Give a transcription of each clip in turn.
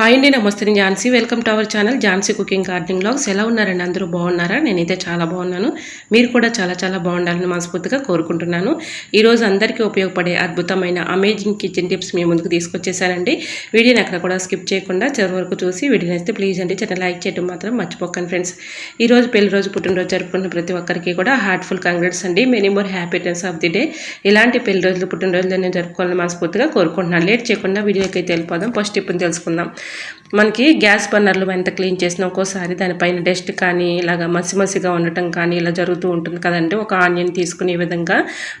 Hi అండి నమస్తే. నేను Jhansi. Welcome to our channel Jhansi cooking gardening blogs. ఎలా ఉన్నారండి? అందరూ బాగున్నారా? నేనైతే చాలా బాగున్నాను. మీరు కూడా చాలా చాలా బాగుండాలని మనస్ఫూర్తిగా కోరుకుంటున్నాను. ఈరోజు అందరికీ ఉపయోగపడే అద్భుతమైన అమేజింగ్ కిచెన్ టిప్స్ మీ ముందుకు తీసుకొచ్చేసానండి. వీడియోని అక్కడ కూడా స్కిప్ చేయకుండా చివరి వరకు చూసి వీడియోని అయితే ప్లీజ్ అండి చిన్న లైక్ చేయడం మాత్రం మర్చిపోకండి ఫ్రెండ్స్ ఈరోజు పెళ్ళి రోజు పుట్టినరోజు జరుపుకున్న ప్రతి ఒక్కరికి కూడా హార్ట్ఫుల్ కంగ్రెట్స్ అండి. Many more happiness of the day ఇలాంటి పెళ్ళి రోజులు పుట్టినరోజులు నేను జరుపుకోవాలని మనస్ఫూర్తిగా కోరుకుంటున్నాను. లేట్ చేయకుండా వీడియోకి అయితే వెళ్ళిపోదాం. ఫస్ట్ టిప్ని తెలుసుకుందాం. మనకి గ్యాస్ బర్నర్లు ఎంత క్లీన్ చేసినా ఒక్కోసారి దానిపైన డస్ట్ కానీ ఇలాగ మసి మసిగా ఉండటం కానీ ఇలా జరుగుతూ ఉంటుంది కదండి. ఒక ఆనియన్ తీసుకుని ఈ విధంగా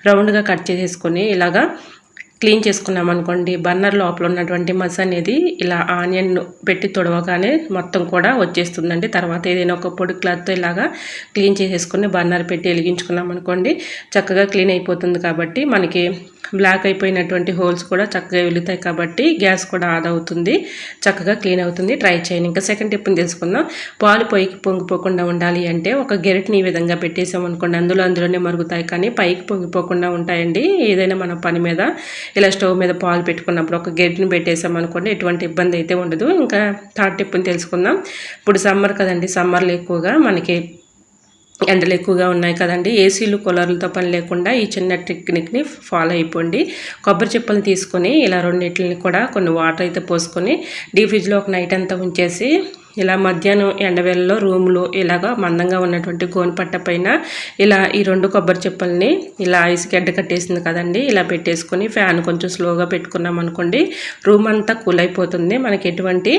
రౌండ్గా కట్ చేసేసుకొని ఇలాగా క్లీన్ చేసుకున్నాం అనుకోండి బర్నర్ లోపల ఉన్నటువంటి మస అనేది ఇలా ఆనియన్ పెట్టి తొడవగానే మొత్తం కూడా వచ్చేస్తుందండి. తర్వాత ఏదైనా ఒక పొడి క్లాత్తో ఇలాగా క్లీన్ చేసేసుకుని బర్నర్ పెట్టి వెలిగించుకున్నాం అనుకోండి చక్కగా క్లీన్ అయిపోతుంది కాబట్టి మనకి బ్లాక్ అయిపోయినటువంటి హోల్స్ కూడా చక్కగా వెలుగుతాయి కాబట్టి గ్యాస్ కూడా ఆదా అవుతుంది చక్కగా క్లీన్ అవుతుంది. ట్రై చేయండి. ఇంకా సెకండ్ టిప్ని తెలుసుకుందాం. పాలు పొయ్యికి పొంగిపోకుండా ఉండాలి అంటే ఒక గెరటిని ఈ విధంగా పెట్టేసాం అనుకోండి అందులో అందులోనే మరుగుతాయి కానీ పైకి పొంగిపోకుండా ఉంటాయండి. ఏదైనా మన పని మీద ఇలా స్టవ్ మీద పాలు పెట్టుకున్నప్పుడు ఒక గెడ్ని పెట్టేసాం అనుకోండి ఎటువంటి ఇబ్బంది అయితే ఉండదు. ఇంకా థర్డ్ టిప్ని తెలుసుకుందాం. ఇప్పుడు సమ్మర్ కదండి సమ్మర్లో ఎక్కువగా మనకి ఎండలు ఎక్కువగా ఉన్నాయి కదండి. ఏసీలు కూలర్లతో పని లేకుండా ఈ చిన్న టెక్నిక్ని ఫాలో అయిపోండి. కొబ్బరి చిప్పలు తీసుకొని ఇలా రెండింటిని కూడా కొన్ని వాటర్ అయితే పోసుకొని డీ ఫ్రిడ్జ్లో ఒక నైట్ అంతా ఉంచేసి ఇలా మధ్యాహ్నం ఎండవేళలో రూమ్లో ఇలాగా మందంగా ఉన్నటువంటి గోనపట్ట పైన ఇలా ఈ రెండు కొబ్బరి చిప్పల్ని ఇలా ఐస్ గడ్డ కట్టేసింది కదండి ఇలా పెట్టేసుకొని ఫ్యాన్ కొంచెం స్లోగా పెట్టుకున్నాం అనుకోండి రూమ్ అంతా కూల్ అయిపోతుంది. మనకి ఎటువంటి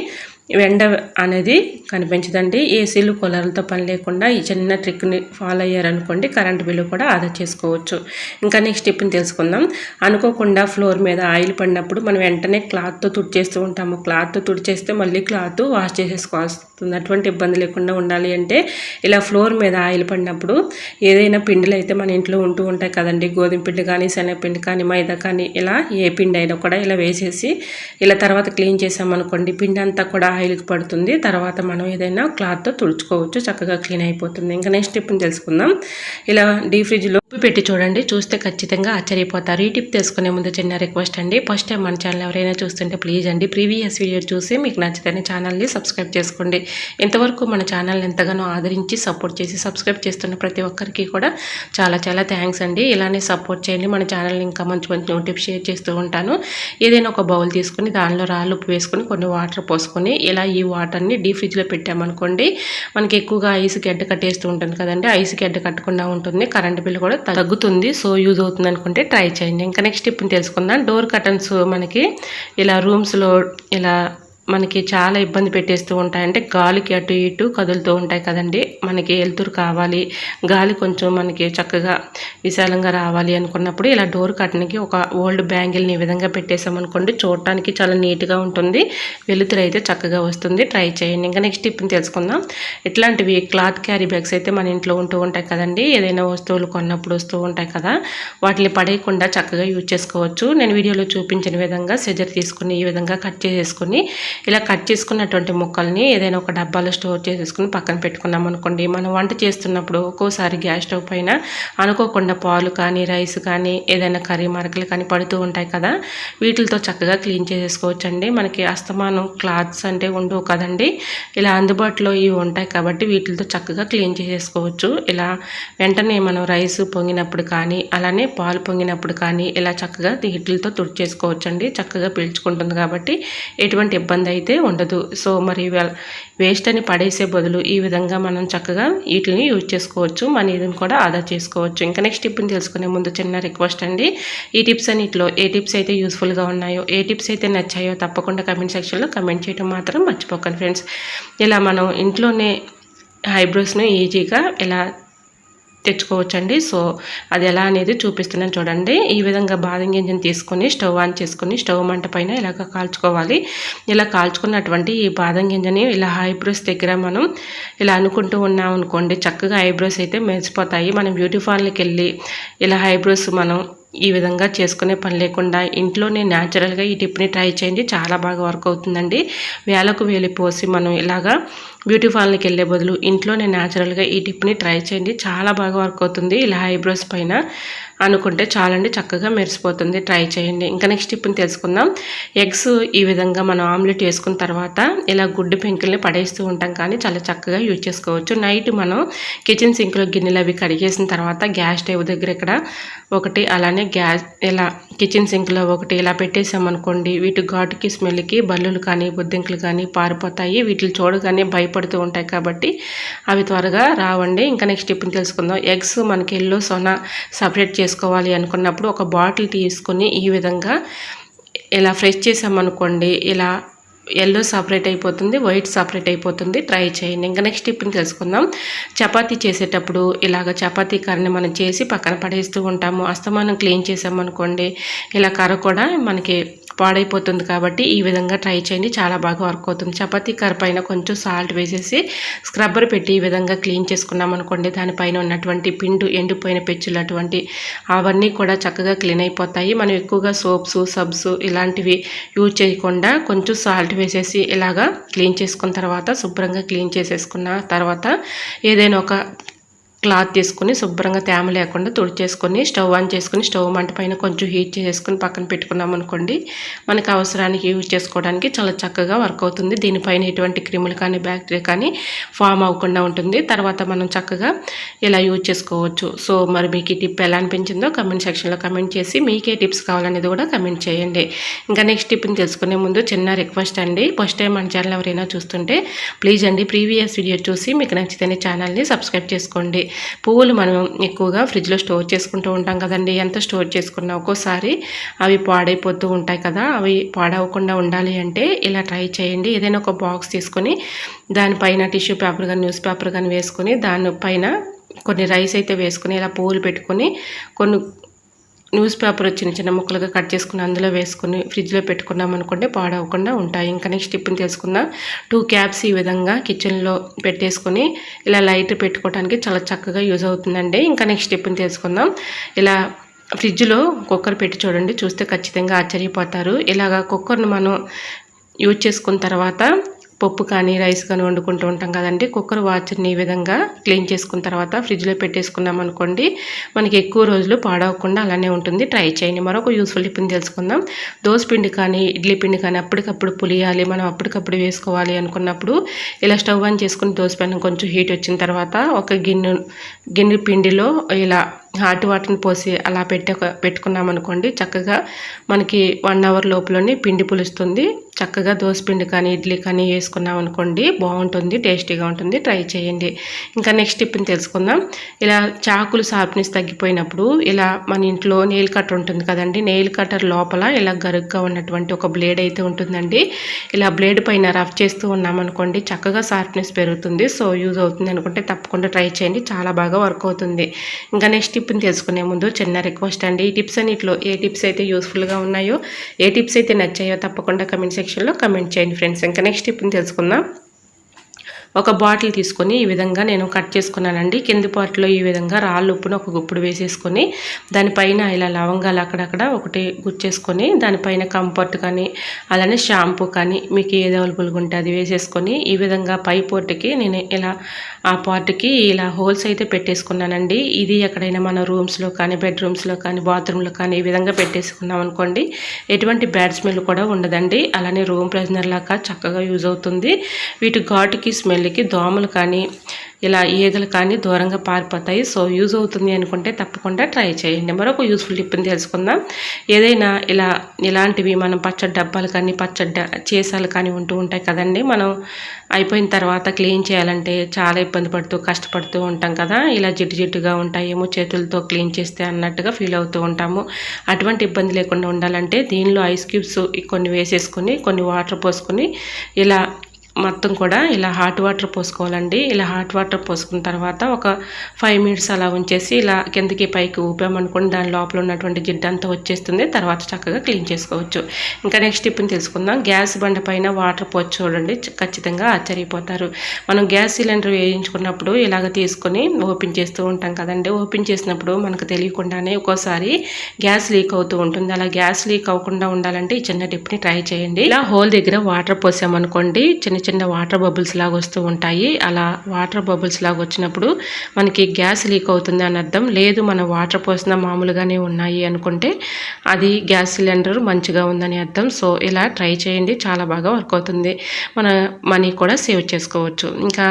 ఎండ అనేది కనిపించదండి. ఏసీలు కూలర్లతో పని లేకుండా ఈ చిన్న ట్రిక్ని ఫాలో అయ్యారనుకోండి కరెంట్ బిల్లు కూడా ఆదా చేసుకోవచ్చు. ఇంకా నెక్స్ట్ టిప్ని తెలుసుకుందాం. అనుకోకుండా ఫ్లోర్ మీద ఆయిల్ పడినప్పుడు మనం వెంటనే క్లాత్తో తుడిచేస్తూ ఉంటాము. క్లాత్తో తుడిచేస్తే మళ్ళీ క్లాత్ వాష్ చేసేసుకోవాల్సి వస్తుంది. అటువంటి ఇబ్బంది లేకుండా ఉండాలి అంటే ఇలా ఫ్లోర్ మీద ఆయిల్ పడినప్పుడు ఏదైనా పిండిలు అయితే మన ఇంట్లో ఉంటూ ఉంటాయి కదండి. గోధుమ పిండి కానీ శనగపిండి కానీ మైదా కానీ ఇలా ఏ పిండి అయినా కూడా ఇలా వేసేసి ఇలా తర్వాత క్లీన్ చేసామనుకోండి పిండి అంతా కూడా ఆయిల్కి పడుతుంది. తర్వాత మనం ఏదైనా క్లాత్తో తుడుచుకోవచ్చు. చక్కగా క్లీన్ అయిపోతుంది. ఇంకా నెక్స్ట్ స్టెప్ని తెలుసుకుందాం. ఇలా డీ ఫ్రిడ్జ్లో ఉప్పు పెట్టి చూడండి. చూస్తే ఖచ్చితంగా ఆశ్చర్యపోతారు. ఈ టిప్ తెలుసుకునే ముందు చిన్న రిక్వెస్ట్ అండి. ఫస్ట్ టైం మన ఛానల్ ఎవరైనా చూస్తుంటే ప్లీజ్ అండి. ప్రీవియస్ వీడియో చూసి మీకు నచ్చితేనే ఛానల్ని సబ్స్క్రైబ్ చేసుకోండి. ఇంతవరకు మన ఛానల్ని ఎంతగానో ఆదరించి సపోర్ట్ చేసి సబ్స్క్రైబ్ చేస్తున్న ప్రతి ఒక్కరికి కూడా చాలా చాలా థ్యాంక్స్ అండి. ఇలానే సపోర్ట్ చేయండి. మన ఛానల్ని ఇంకా మంచి మంచి నోటిఫ్ షేర్ చేస్తూ ఉంటాను. ఏదైనా ఒక బౌల్ తీసుకుని దానిలో రాళ్ళు ఉప్పు వేసుకొని కొన్ని వాటర్ పోసుకొని ఇలా ఈ వాటర్ని డీ ఫ్రిడ్జ్లో పెట్టామనుకోండి మనకి ఎక్కువగా ఐస్ గడ్డ కట్టేస్తూ ఉంటుంది కదండి. ఐస్ గడ్డ కట్టకుండా ఉంటుంది. కరెంట్ బిల్ కూడా తగ్గుతుంది. సో యూజ్ అవుతుంది అనుకుంటే ట్రై చేయండి. ఇంకా నెక్స్ట్ ఇప్పుడు తెలుసుకుందాం. డోర్ కర్టన్స్ మనకి ఇలా రూమ్స్లో ఇలా మనకి చాలా ఇబ్బంది పెట్టేస్తూ ఉంటాయి. అంటే గాలికి అటు ఇటు కదులుతూ ఉంటాయి కదండి. మనకి వెలుతురు కావాలి. గాలి కొంచెం మనకి చక్కగా విశాలంగా రావాలి అనుకున్నప్పుడు ఇలా డోర్ కట్టనికి ఒక ఓల్డ్ బ్యాంగిల్ని ఈ విధంగా పెట్టేసామనుకోండి చూడటానికి చాలా నీట్గా ఉంటుంది. వెలుతురు అయితే చక్కగా వస్తుంది. ట్రై చేయండి. ఇంకా నెక్స్ట్ ఇప్పుడు తెలుసుకుందాం. ఇట్లాంటివి క్లాత్ క్యారీ బ్యాగ్స్ అయితే మన ఇంట్లో ఉంటూ ఉంటాయి కదండి. ఏదైనా వస్తువులు కొన్నప్పుడు వస్తూ ఉంటాయి కదా. వాటిని పడేయకుండా చక్కగా యూజ్ చేసుకోవచ్చు. నేను వీడియోలో చూపించిన విధంగా సెజర్ తీసుకుని ఈ విధంగా కట్ చేసేసుకుని ఇలా కట్ చేసుకున్నటువంటి ముక్కల్ని ఏదైనా ఒక డబ్బాలో స్టోర్ చేసేసుకుని పక్కన పెట్టుకున్నాం అనుకోండి. మనం వంట చేస్తున్నప్పుడు ఒక్కోసారి గ్యాస్ స్టవ్ పైన అనుకోకుండా పాలు కానీ రైస్ కానీ ఏదైనా కర్రీ మరకలు కానీ పడుతూ ఉంటాయి కదా. వీటితో చక్కగా క్లీన్ చేసేసుకోవచ్చండి. మనకి అస్తమానం క్లాత్స్ అంటే ఉండవు కదండి. ఇలా అందుబాటులో ఇవి ఉంటాయి కాబట్టి వీటితో చక్కగా క్లీన్ చేసేసుకోవచ్చు. ఇలా వెంటనే మనం రైస్ పొంగినప్పుడు కానీ అలానే పాలు పొంగినప్పుడు కానీ ఇలా చక్కగా వీటితో తుడిచేసుకోవచ్చండి. చక్కగా పీల్చుకుంటుంది కాబట్టి ఎటువంటి ఇబ్బంది అయితే ఉండదు. సో మరి వేస్ట్ అని పడేసే బదులు ఈ విధంగా మనం చక్కగా వీటిని యూజ్ చేసుకోవచ్చు. మన ఇదిని కూడా ఆదా చేసుకోవచ్చు. ఇంకా నెక్స్ట్ టిప్ని తెలుసుకునే ముందు చిన్న రిక్వెస్ట్ అండి. ఈ టిప్స్ అన్నిటిలో ఏ టిప్స్ అయితే యూస్ఫుల్గా ఉన్నాయో ఏ టిప్స్ అయితే నచ్చాయో తప్పకుండా కమెంట్ సెక్షన్లో కమెంట్ చేయడం మాత్రం మర్చిపోకండి ఫ్రెండ్స్ ఇలా మనం ఇంట్లోనే హైబ్రోస్ను ఈజీగా ఇలా తెచ్చుకోవచ్చండి. సో అది ఎలా అనేది చూపిస్తున్నాను చూడండి. ఈ విధంగా బాదం గింజను తీసుకొని స్టవ్ ఆన్ చేసుకొని స్టవ్ మంట పైన ఇలాగ కాల్చుకోవాలి. ఇలా కాల్చుకున్నటువంటి ఈ బాదం గింజని ఇలా ఐబ్రోస్ దగ్గర మనం ఇలా అనుకుంటూ ఉన్నాం అనుకోండి చక్కగా ఐబ్రోస్ అయితే మెరిసిపోతాయి. మనం బ్యూటీ పార్లర్కి వెళ్ళి ఇలా ఐబ్రోస్ మనం ఈ విధంగా చేసుకునే పని లేకుండా ఇంట్లోనే న్యాచురల్గా ఈ టిప్ని ట్రై చేయండి. చాలా బాగా వర్క్ అవుతుందండి. వేలకు వేలి పోసి మనం ఇలాగా బ్యూటీ పార్లర్కి వెళ్ళే బదులు ఇంట్లోనే న్యాచురల్గా ఈ టిప్ని ట్రై చేయండి. చాలా బాగా వర్క్ అవుతుంది. ఇలా ఐబ్రోస్ పైన అనుకుంటే చాలండి చక్కగా మెరిసిపోతుంది. ట్రై చేయండి. ఇంకా నెక్స్ట్ టిప్ని తెలుసుకుందాం. ఎగ్స్ ఈ విధంగా మనం ఆమ్లెట్ వేసుకున్న తర్వాత ఇలా గుడ్డు పెంకుల్ని పడేస్తూ ఉంటాం కానీ చాలా చక్కగా యూజ్ చేసుకోవచ్చు. నైట్ మనం కిచెన్ సింక్లో గిన్నెలు అవి కడిగేసిన తర్వాత గ్యాస్ స్టవ్ దగ్గర ఇక్కడ ఒకటి అలానే గ్యాస్ ఇలా కిచెన్ సింక్లో ఒకటి ఇలా పెట్టేసామనుకోండి వీటి ఘాటుకి స్మెల్కి బల్లులు కానీ బొద్దింకలు కానీ పారిపోతాయి. వీటిని చూడగానే భయపడుతూ ఉంటాయి కాబట్టి అవి త్వరగా రావండి. ఇంకా నెక్స్ట్ టిప్ని తెలుసుకుందాం. ఎగ్స్ మనకి ఎల్లో సోనా సపరేట్ చేసుకోవాలి అనుకున్నప్పుడు ఒక బాటిల్ తీసుకొని ఈ విధంగా ఇలా ఫ్రెష్ చేసామనుకోండి ఇలా ఎల్లో సపరేట్ అయిపోతుంది వైట్ సపరేట్ అయిపోతుంది. ట్రై చేయండి. ఇంకా నెక్స్ట్ టిప్ని తెలుసుకుందాం. చపాతీ చేసేటప్పుడు ఇలాగ చపాతీ కర్రని మనం చేసి పక్కన పడేస్తూ ఉంటాము. అస్తమానం క్లీన్ చేసామనుకోండి ఇలా కర్ర కూడా మనకి పాడైపోతుంది కాబట్టి ఈ విధంగా ట్రై చేయండి. చాలా బాగా వర్క్ అవుతుంది. చపాతీ కర్ర పైన కొంచెం సాల్ట్ వేసేసి స్క్రబ్బర్ పెట్టి ఈ విధంగా క్లీన్ చేసుకున్నాం అనుకోండి దానిపైన ఉన్నటువంటి పిండు ఎండిపోయిన పెచ్చులు అటువంటి అవన్నీ కూడా చక్కగా క్లీన్ అయిపోతాయి. మనం ఎక్కువగా సోప్స్ సబ్స్ ఇలాంటివి యూజ్ చేయకుండా కొంచెం సాల్ట్ వేసేసి ఇలాగా క్లీన్ చేసుకున్న తర్వాత శుభ్రంగా క్లీన్ చేసేసుకున్న తర్వాత ఏదైనా ఒక క్లాత్ తీసుకుని శుభ్రంగా తేమ లేకుండా తుడిచేసుకొని స్టవ్ ఆన్ చేసుకుని స్టవ్ మంట పైన కొంచెం హీట్ చేసుకుని పక్కన పెట్టుకున్నాం అనుకోండి మనకి అవసరానికి యూజ్ చేసుకోవడానికి చాలా చక్కగా వర్క్ అవుతుంది. దీనిపైన ఎటువంటి క్రిములు కానీ బ్యాక్టీరియా కానీ ఫామ్ అవ్వకుండా ఉంటుంది. తర్వాత మనం చక్కగా ఇలా యూజ్ చేసుకోవచ్చు. సో మరి మీకు ఈ టిప్ ఎలా అనిపించిందో కమెంట్ సెక్షన్లో కమెంట్ చేసి మీకే టిప్స్ కావాలనేది కూడా కమెంట్ చేయండి. ఇంకా నెక్స్ట్ టిప్ని తెలుసుకునే ముందు చిన్న రిక్వెస్ట్ అండి. ఫస్ట్ టైం మన ఛానల్ ఎవరైనా చూస్తుంటే ప్లీజ్ అండి ప్రీవియస్ వీడియో చూసి మీకు నచ్చితేనే ఛానల్ని సబ్స్క్రైబ్ చేసుకోండి. పువ్వులు మనం ఎక్కువగా ఫ్రిడ్జ్లో స్టోర్ చేసుకుంటూ ఉంటాం కదండి. ఎంత స్టోర్ చేసుకున్నా ఒక్కోసారి అవి పాడైపోతూ ఉంటాయి కదా. అవి పాడవకుండా ఉండాలి అంటే ఇలా ట్రై చేయండి. ఏదైనా ఒక బాక్స్ తీసుకొని దానిపైన టిష్యూ పేపర్ కానీ న్యూస్ పేపర్ కానీ వేసుకొని దానిపైన కొన్ని రైస్ అయితే వేసుకొని ఇలా పువ్వులు పెట్టుకొని కొన్ని న్యూస్ పేపర్ చిన్న చిన్న ముక్కలుగా కట్ చేసుకుని అందులో వేసుకుని ఫ్రిడ్జ్లో పెట్టుకున్నాం అనుకుంటే పాడవకుండా ఉంటాయి. ఇంకా నెక్స్ట్ టిప్ని తెలుసుకుందాం టూ క్యాప్స్ ఈ విధంగా కిచెన్లో పెట్టేసుకొని ఇలా లైట్ పెట్టుకోవడానికి చాలా చక్కగా యూజ్ అవుతుందండి. ఇంకా నెక్స్ట్ టిప్ని తెలుసుకుందాం ఇలా ఫ్రిడ్జ్లో కుక్కర్ పెట్టి చూడండి చూస్తే ఖచ్చితంగా ఆశ్చర్యపోతారు. ఇలాగ కుక్కర్ను మనం యూజ్ చేసుకున్న తర్వాత పప్పు కానీ రైస్ కానీ వండుకుంటూ ఉంటాం కదండి. కుక్కర్ వాచర్ని ఈ విధంగా క్లీన్ చేసుకున్న తర్వాత ఫ్రిడ్జ్లో పెట్టేసుకున్నాం అనుకోండి మనకి ఎక్కువ రోజులు పాడవకుండా అలానే ఉంటుంది. ట్రై చేయండి. మరొక యూస్ఫుల్ టిప్ని తెలుసుకుందాం. దోశ పిండి కానీ ఇడ్లీ పిండి కానీ అప్పటికప్పుడు పులియాలి మనం అప్పటికప్పుడు వేసుకోవాలి అనుకున్నప్పుడు ఇలా స్టవ్ ఆన్ చేసుకుని దోశ పెనం కొంచెం హీట్ వచ్చిన తర్వాత ఒక గిన్నె గిన్నె పిండిలో ఇలా హాట్ వాటర్ని పోసి అలా పెట్టే పెట్టుకున్నాం అనుకోండి చక్కగా మనకి వన్ అవర్ లోపలనే పిండి పులుస్తుంది. చక్కగా దోసపిండి కానీ ఇడ్లీ కానీ వేసుకున్నాం అనుకోండి బాగుంటుంది టేస్టీగా ఉంటుంది ట్రై చేయండి. ఇంకా నెక్స్ట్ టిప్ని తెలుసుకుందాం. ఇలా చాకులు షార్ప్నెస్ తగ్గిపోయినప్పుడు ఇలా మన ఇంట్లో నెయిల్ కట్టర్ ఉంటుంది కదండి నెయిల్ కట్టర్ లోపల ఇలా గరుగ్గా ఉన్నటువంటి ఒక బ్లేడ్ అయితే ఉంటుందండి. ఇలా బ్లేడ్ పైన రఫ్ చేస్తూ ఉన్నామనుకోండి చక్కగా షార్ప్నెస్ పెరుగుతుంది. సో యూజ్ అవుతుంది అనుకుంటే తప్పకుండా ట్రై చేయండి చాలా బాగా వర్క్ అవుతుంది. ఇంకా నెక్స్ట్ టిప్ని తెలుసుకునే ముందు చిన్న రిక్వెస్ట్ అండి. ఈ టిప్స్ అన్నిట్లో ఏ టిప్స్ అయితే యూస్ఫుల్గా ఉన్నాయో ఏ టిప్స్ అయితే నచ్చాయో తప్పకుండా కమెంట్ సెక్షన్లో కమెంట్ చేయండి ఫ్రెండ్స్ ఇంకా నెక్స్ట్ టిప్ని తెలుసుకుందాం. ఒక బాటిల్ తీసుకొని ఈ విధంగా నేను కట్ చేసుకున్నానండి. కింది పార్ట్లో ఈ విధంగా రాళ్ళు ఉప్పును ఒక గుప్పుడు వేసేసుకొని దానిపైన ఇలా లవంగాలు అక్కడక్కడ ఒకటి గుచ్చేసుకొని దానిపైన కంఫర్ట్ కానీ అలానే షాంపూ కానీ మీకు ఏది అవైలబుల్గా ఉంటే అది వేసేసుకొని ఈ విధంగా పై పోర్ట్కి నేను ఇలా ఆ పార్ట్కి ఇలా హోల్స్ అయితే పెట్టేసుకున్నానండి. ఇది ఎక్కడైనా మన రూమ్స్లో కానీ బెడ్రూమ్స్లో కానీ బాత్రూంలో కానీ ఈ విధంగా పెట్టేసుకున్నాం అనుకోండి ఎటువంటి బ్యాడ్ స్మెల్ కూడా ఉండదండి. అలానే రూమ్ ప్రెజనర్ లాగా చక్కగా యూజ్ అవుతుంది. వీటి ఘాటుకి స్మెల్ వీళ్ళకి దోమలు కానీ ఇలా ఈగలు కానీ దూరంగా పారిపోతాయి. సో యూజ్ అవుతుంది అనుకుంటే తప్పకుండా ట్రై చేయండి. మరొక యూస్ఫుల్ టిప్ని తెలుసుకుందాం. ఏదైనా ఇలా ఇలాంటివి మనం పచ్చడి డబ్బాలు కానీ పచ్చడి చేసాలు కానీ ఉంటూ ఉంటాయి కదండి. మనం అయిపోయిన తర్వాత క్లీన్ చేయాలంటే చాలా ఇబ్బంది పడుతూ కష్టపడుతూ ఉంటాం కదా. ఇలా జిడ్డు జిడ్డుగా ఉంటాయేమో చేతులతో క్లీన్ చేస్తే అన్నట్టుగా ఫీల్ అవుతూ ఉంటాము. అటువంటి ఇబ్బంది లేకుండా ఉండాలంటే దీనిలో ఐస్ క్యూబ్స్ కొన్ని వేసేసుకొని కొన్ని వాటర్ పోసుకొని ఇలా మొత్తం కూడా ఇలా హాట్ వాటర్ పోసుకోవాలండి. ఇలా హాట్ వాటర్ పోసుకున్న తర్వాత ఒక ఫైవ్ మినిట్స్ అలా ఉంచేసి ఇలా కిందకి పైకి ఊపామనుకోండి దాని లోపల ఉన్నటువంటి జిడ్డంతా వచ్చేస్తుంది. తర్వాత చక్కగా క్లీన్ చేసుకోవచ్చు. ఇంకా నెక్స్ట్ టిప్ని తెలుసుకుందాం. గ్యాస్ బండ పైన వాటర్ పోసి చూడండి. ఖచ్చితంగా ఆశ్చర్యపోతారు. మనం గ్యాస్ సిలిండర్ వేయించుకున్నప్పుడు ఇలాగ తీసుకొని ఓపెన్ చేస్తూ ఉంటాం కదండి. ఓపెన్ చేసినప్పుడు మనకు తెలియకుండానే ఒక్కోసారి గ్యాస్ లీక్ అవుతూ ఉంటుంది. అలా గ్యాస్ లీక్ అవ్వకుండా ఉండాలంటే ఈ చిన్న టిప్ని ట్రై చేయండి. ఇలా హోల్ దగ్గర వాటర్ పోసామనుకోండి చిన్న చిన్న వాటర్ బబుల్స్ లాగా వస్తూ ఉంటాయి. అలా వాటర్ బబుల్స్ లాగా వచ్చినప్పుడు మనకి గ్యాస్ లీక్ అవుతుంది అని అర్థం. లేదు మనం వాటర్ పోసిన మామూలుగానే ఉన్నాయి అనుకుంటే అది గ్యాస్ సిలిండర్ మంచిగా ఉందని అర్థం. సో ఇలా ట్రై చేయండి. చాలా బాగా వర్క్ అవుతుంది. మన మనీ కూడా సేవ్ చేసుకోవచ్చు. ఇంకా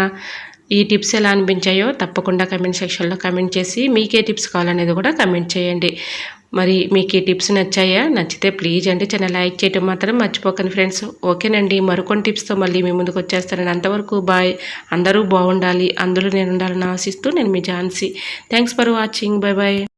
ఈ టిప్స్ ఎలా అనిపించాయో తప్పకుండా కమెంట్ సెక్షన్లో కమెంట్ చేసి మీకే టిప్స్ కావాలనేది కూడా కమెంట్ చేయండి. మరి మీకు ఈ టిప్స్ నచ్చాయా? నచ్చితే ప్లీజ్ అండి చిన్న లైక్ చేయటం మాత్రం మర్చిపోకండి ఫ్రెండ్స్ ఓకేనండి మరికొన్ని టిప్స్తో మళ్ళీ మీ ముందుకు వచ్చేస్తానండి. అంతవరకు బాయ్ అందరూ బాగుండాలి అందులో నేను ఉండాలని ఆశిస్తూ నేను మీ Jhansi. Thanks for watching bye bye